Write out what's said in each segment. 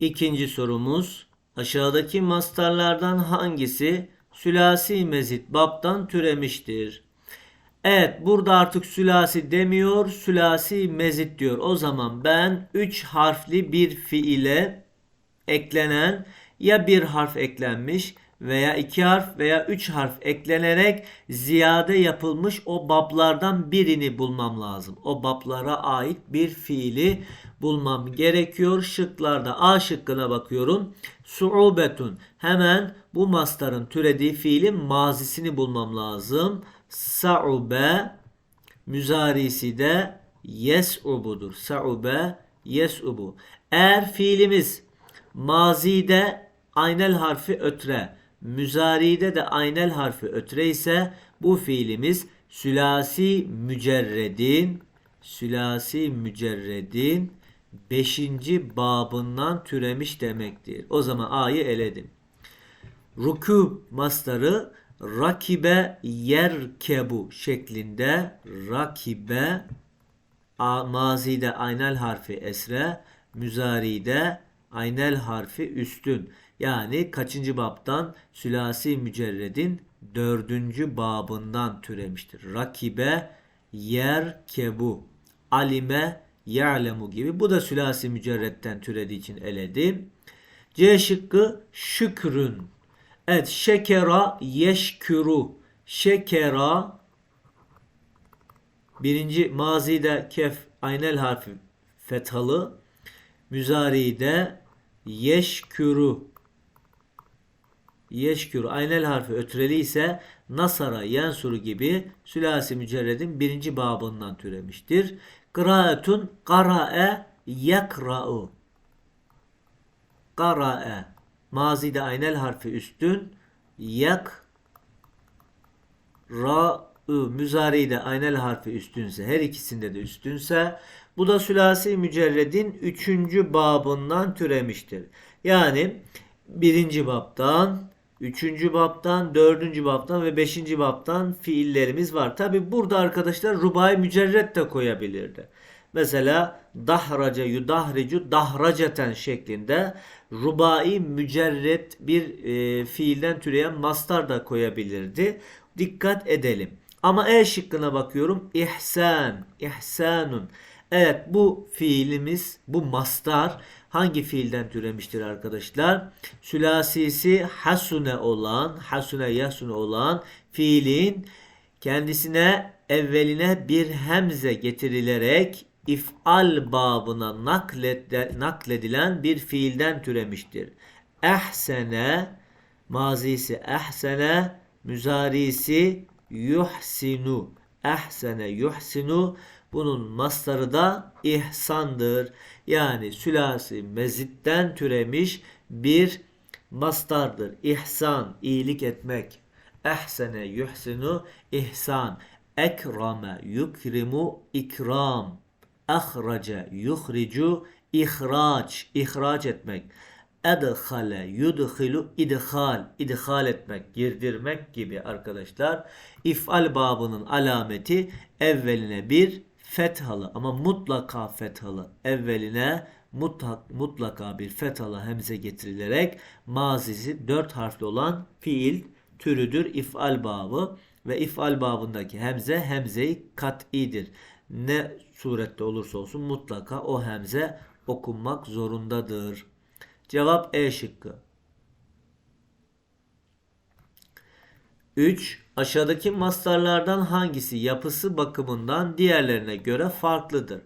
İkinci sorumuz aşağıdaki mastarlardan hangisi sülasi mezit babdan türemiştir? Evet burada artık sülasi demiyor sülasi mezit diyor. O zaman ben 3 harfli bir fiile eklenen ya bir harf eklenmiş veya iki harf veya üç harf eklenerek ziyade yapılmış o bablardan birini bulmam lazım. O bablara ait bir fiili bulmam gerekiyor. Şıklarda A şıkkına bakıyorum. Suubetun. Hemen bu mastarın türediği fiilin mazisini bulmam lazım. Saube müzarisi de yes'ubudur. Saube yes'ubu. Eğer fiilimiz mazide aynel harfi ötre, müzaride de aynel harfi ötre ise bu fiilimiz sülasi mücerredin sülasi mücerredin 5. babından türemiş demektir. O zaman A'yı eledim. Rukûb mastarı rakibe yerkebu şeklinde rakibe a, mazide aynel harfi esre, müzaride aynel harfi üstün. Yani kaçıncı babdan? Sülasi mücerredin dördüncü babından türemiştir. Rakibe yerkebu, alime ya'lemu gibi. Bu da sülasi mücerretten türediği için eledim. C şıkkı şükrün. Evet şekera yeşkuru. Şekera birinci mazide kef aynel harfi fethalı. Müzari'de yeşkuru yeşkuru aynel harfi ötreli ise nasara yensuru gibi sülasi mücerredin birinci babından türemiştir. Kıraetun kara'e yekra'u kara'e mazide aynel harfi üstün yak ra müzaride aynel harfi üstünse her ikisinde de üstünse bu da sülasi mücerredin üçüncü babından türemiştir. Yani birinci babdan, üçüncü babdan, dördüncü babdan ve beşinci babdan fiillerimiz var. Tabi burada arkadaşlar rubai mücerred de koyabilirdi. Mesela dahraca yudahricu dahraceten şeklinde rubai mücerret bir e, fiilden türeyen mastar da koyabilirdi. Dikkat edelim. Ama E şıkkına bakıyorum. İhsan, ihsanun. Evet bu fiilimiz, bu mastar hangi fiilden türemiştir arkadaşlar? Sülasisi hasune olan, hasune yasune olan fiilin kendisine evveline bir hemze getirilerek if'al babına nakledilen bir fiilden türemiştir. Ehsene mazisi ehsene müzarisi yuhsinu ehsene yuhsinu bunun mastarı da ihsandır. Yani sülasi mezitten türemiş bir mastardır. İhsan, iyilik etmek. Ehsene yuhsinu ihsan. Ekrame yukrimu ikram. Ahraca yuhricu ihraç, ihraç etmek. Edhale yudhilu idhal, idhal etmek, girdirmek gibi arkadaşlar. İfal babının alameti evveline bir fethalı ama mutlaka fethalı evveline mutlak, mutlaka bir fethalı hemze getirilerek mazisi dört harfli olan fiil türüdür ifal babı ve ifal babındaki hemze hemzeyi kat'idir. Ne surette olursa olsun mutlaka o hemze okunmak zorundadır. Cevap E şıkkı. 3. Aşağıdaki mastarlardan hangisi yapısı bakımından diğerlerine göre farklıdır?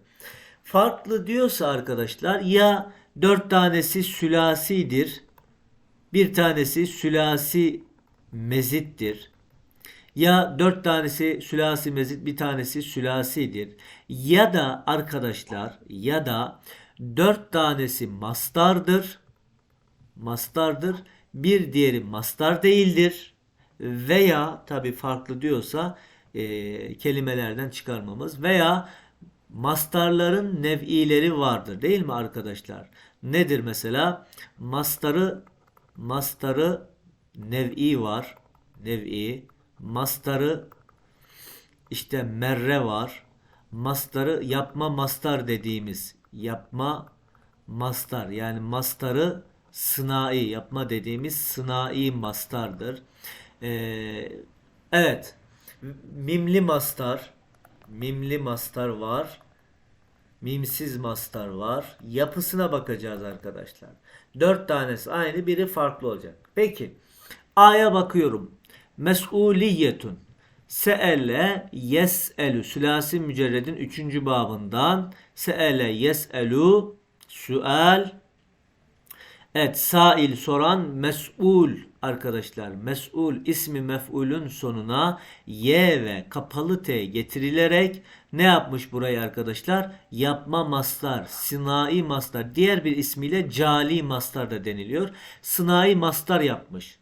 Farklı diyorsa arkadaşlar ya 4 tanesi sülasidir. Bir tanesi sülasi mezittir. Ya 4 tanesi sülasi mezit bir tanesi sülasidir. Ya da arkadaşlar ya da 4 tanesi mastardır. Mastardır. Bir diğeri mastar değildir veya tabi farklı diyorsa e, kelimelerden çıkarmamız veya mastarların nev'ileri vardır değil mi arkadaşlar? Nedir mesela? Mastarı mastarı nev'i var. Nev'i. Mastarı işte merre var. Mastarı yapma mastar dediğimiz yapma mastar yani mastarı sınai yapma dediğimiz sınai mastardır. Ee, evet mimli mastar mimli mastar var. Mimsiz mastar var. Yapısına bakacağız arkadaşlar. Dört tanesi aynı biri farklı olacak. Peki A'ya bakıyorum. Mesuliyetun. Se'ele yes'elu. Sülasi mücerredin 3. babından se'ele yes'elu sual Evet sail soran mes'ul arkadaşlar. Mes'ul ismi mef'ulün sonuna y ve kapalı t getirilerek ne yapmış burayı arkadaşlar? Yapma mastar, sınai mastar. Diğer bir ismiyle cali mastar da deniliyor. Sınai mastar yapmış.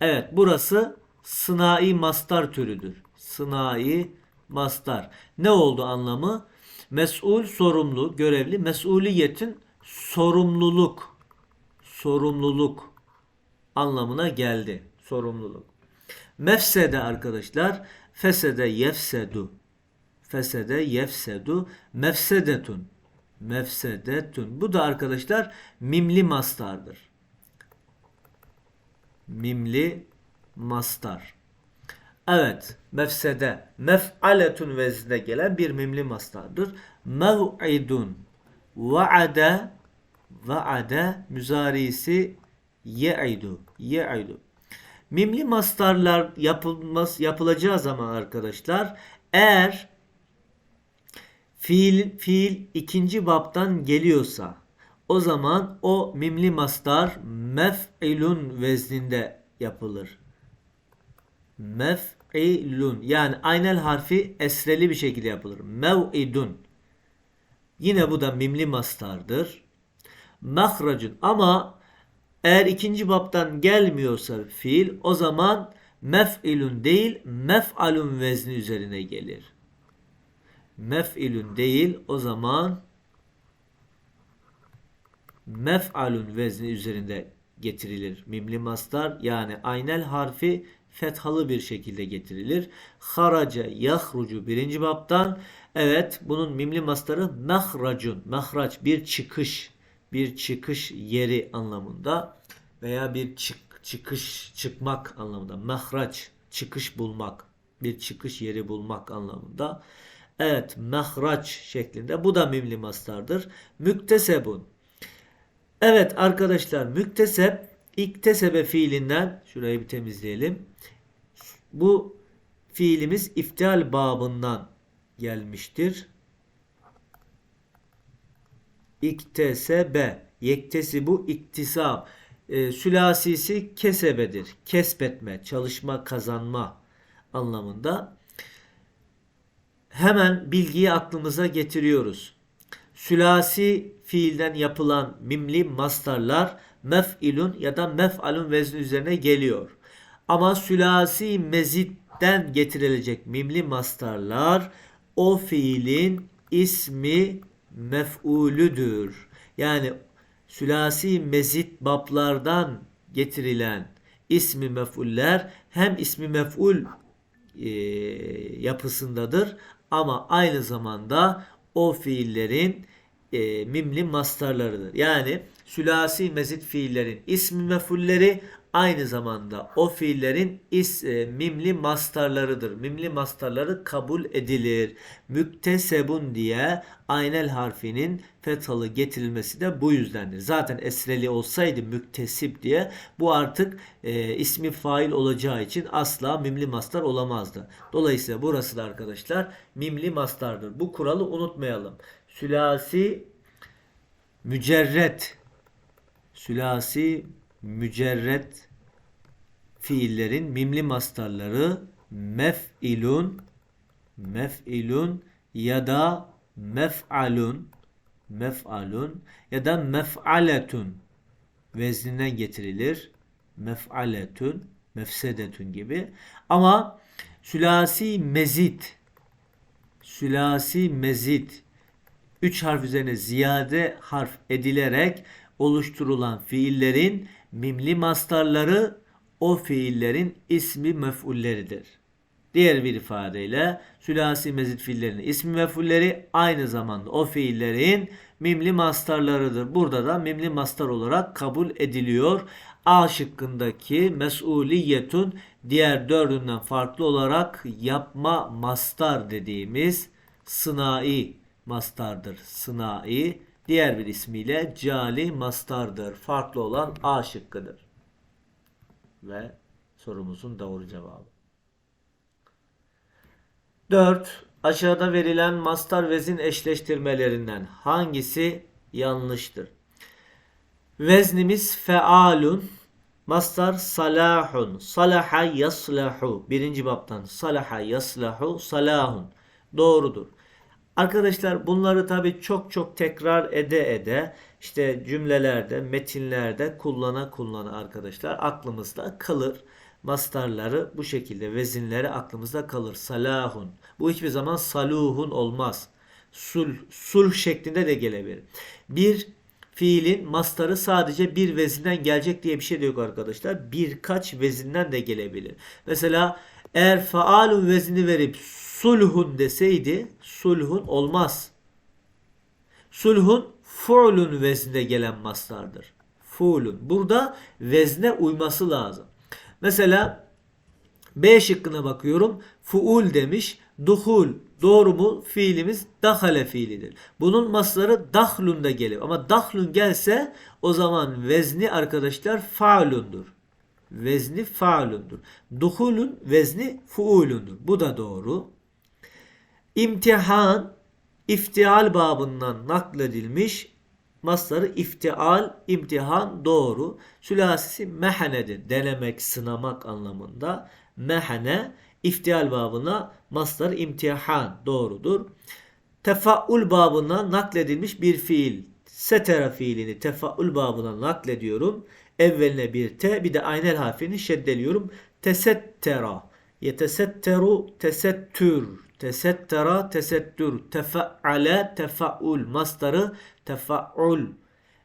Evet burası sınai mastar türüdür. Sınai mastar. Ne oldu anlamı? Mes'ul sorumlu, görevli. Mes'uliyetin sorumluluk sorumluluk anlamına geldi. Sorumluluk. Mefsede arkadaşlar fesede yefsedu fesede yefsedu mefsedetun mefsedetun. Bu da arkadaşlar mimli mastardır. Mimli mastar. Evet, mefsede, mef'aletun veznine gelen bir mimli mastardır. Mev'idun, vaade, vaade müzarisi ye'idu, ye'idu. Mimli mastarlar yapılmaz, yapılacağı zaman arkadaşlar eğer fiil, fiil ikinci baptan geliyorsa o zaman o mimli mastar mef'ilun vezninde yapılır. Mef'ilun yani aynel harfi esreli bir şekilde yapılır. Mev'idun. Yine bu da mimli mastardır. Mahracun ama eğer ikinci baptan gelmiyorsa fiil o zaman mef'ilun değil mef'alun vezni üzerine gelir. Mef'ilun değil o zaman mef'alun vezni üzerinde getirilir. Mimli mastar yani aynel harfi fethalı bir şekilde getirilir. Haraca yahrucu birinci baptan evet bunun mimli mastarı mahracun. Mahraç bir çıkış bir çıkış yeri anlamında veya bir çık, çıkış çıkmak anlamında. Mahraç çıkış bulmak bir çıkış yeri bulmak anlamında. Evet mahraç şeklinde bu da mimli mastardır. Müktesebun Evet arkadaşlar müktesep iktesebe fiilinden şurayı bir temizleyelim. Bu fiilimiz iftial babından gelmiştir. İktesebe yektesi bu iktisab e, sülasisi kesebedir. Kesbetme, çalışma, kazanma anlamında. Hemen bilgiyi aklımıza getiriyoruz. Sülasi fiilden yapılan mimli mastarlar mef'ilun ya da mef'alun vezni üzerine geliyor. Ama sülasi mezitten getirilecek mimli mastarlar o fiilin ismi mef'ulüdür. Yani sülasi mezit bablardan getirilen ismi mef'uller hem ismi mef'ul e, yapısındadır ama aynı zamanda o fiillerin e, mimli mastarlarıdır. Yani sülasi mezit fiillerin ismi mefulleri aynı zamanda o fiillerin is, e, mimli mastarlarıdır. Mimli mastarları kabul edilir. Müktesebun diye aynel harfinin fethalı getirilmesi de bu yüzdendir. Zaten esreli olsaydı müktesip diye bu artık e, ismi fail olacağı için asla mimli mastar olamazdı. Dolayısıyla burası da arkadaşlar mimli mastardır. Bu kuralı unutmayalım. Sülasi mücerret sülasi mücerret fiillerin mimli mastarları mef'ilun mef'ilun ya da mef'alun mef'alun ya da mef'aletun vezninden getirilir. Mef'aletun, mefsedetun gibi. Ama sülasi mezit sülasi mezit 3 harf üzerine ziyade harf edilerek oluşturulan fiillerin mimli mastarları o fiillerin ismi mef'ulleridir. Diğer bir ifadeyle sülasi mezit fiillerin ismi mefulleri aynı zamanda o fiillerin mimli mastarlarıdır. Burada da mimli mastar olarak kabul ediliyor. A şıkkındaki mesuliyetun diğer dördünden farklı olarak yapma mastar dediğimiz sınai mastardır. Sınai diğer bir ismiyle cali mastardır. Farklı olan A şıkkıdır. Ve sorumuzun doğru cevabı. 4. Aşağıda verilen mastar vezin eşleştirmelerinden hangisi yanlıştır? Veznimiz fealun. Mastar salahun. Salaha yaslahu. Birinci baptan salaha yaslahu salahun. Doğrudur. Arkadaşlar bunları tabi çok çok tekrar ede ede işte cümlelerde, metinlerde kullana kullana arkadaşlar aklımızda kalır. Mastarları bu şekilde vezinleri aklımızda kalır. Salahun. Bu hiçbir zaman saluhun olmaz. Sul, sulh şeklinde de gelebilir. Bir fiilin mastarı sadece bir vezinden gelecek diye bir şey de yok arkadaşlar. Birkaç vezinden de gelebilir. Mesela eğer faalun vezini verip sulhun deseydi sulhun olmaz. Sulhun fu'lun vezninde gelen mastardır. Fu'lun. Burada vezne uyması lazım. Mesela B şıkkına bakıyorum. Fuul demiş. Duhul. Doğru mu? Fiilimiz dahale fiilidir. Bunun masları dahlun da gelir. Ama dahlun gelse o zaman vezni arkadaşlar faulundur. Vezni faulundur. Duhulun vezni fuulundur. Bu da doğru. İmtihan iftial babından nakledilmiş. Masları iftial, imtihan doğru. Sülasisi mehanedir. Denemek, sınamak anlamında. Mehane iftial babına maslar imtihan doğrudur. Tefaul babına nakledilmiş bir fiil. Setera fiilini tefaul babına naklediyorum. Evveline bir te bir de aynel harfini şeddeliyorum. Tesettera. Yetesetteru tesettür. Tesettera tesettür. Tefa'ale tefaul. Mastarı tefaul.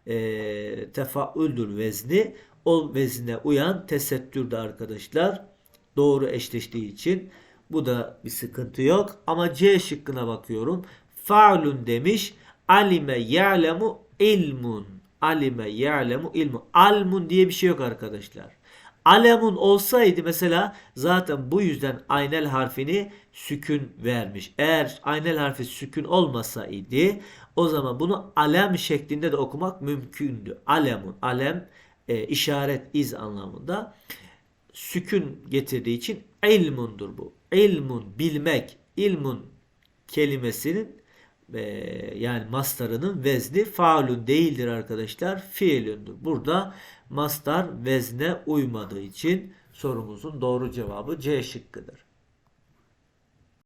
E, tefauldür vezni. O vezne uyan tesettürde arkadaşlar. Doğru eşleştiği için bu da bir sıkıntı yok. Ama C şıkkına bakıyorum. Fa'lun demiş. Alime ya'lemu ilmun. Alime ya'lemu ilmun. Almun diye bir şey yok arkadaşlar. Alemun olsaydı mesela zaten bu yüzden aynel harfini sükün vermiş. Eğer aynel harfi sükün olmasaydı o zaman bunu alem şeklinde de okumak mümkündü. Alemun, alem e, işaret, iz anlamında sükün getirdiği için ilmundur bu. İlmun, bilmek, ilmun kelimesinin e, yani mastarının vezni faulun değildir arkadaşlar. Fiilündür. Burada mastar vezne uymadığı için sorumuzun doğru cevabı C şıkkıdır.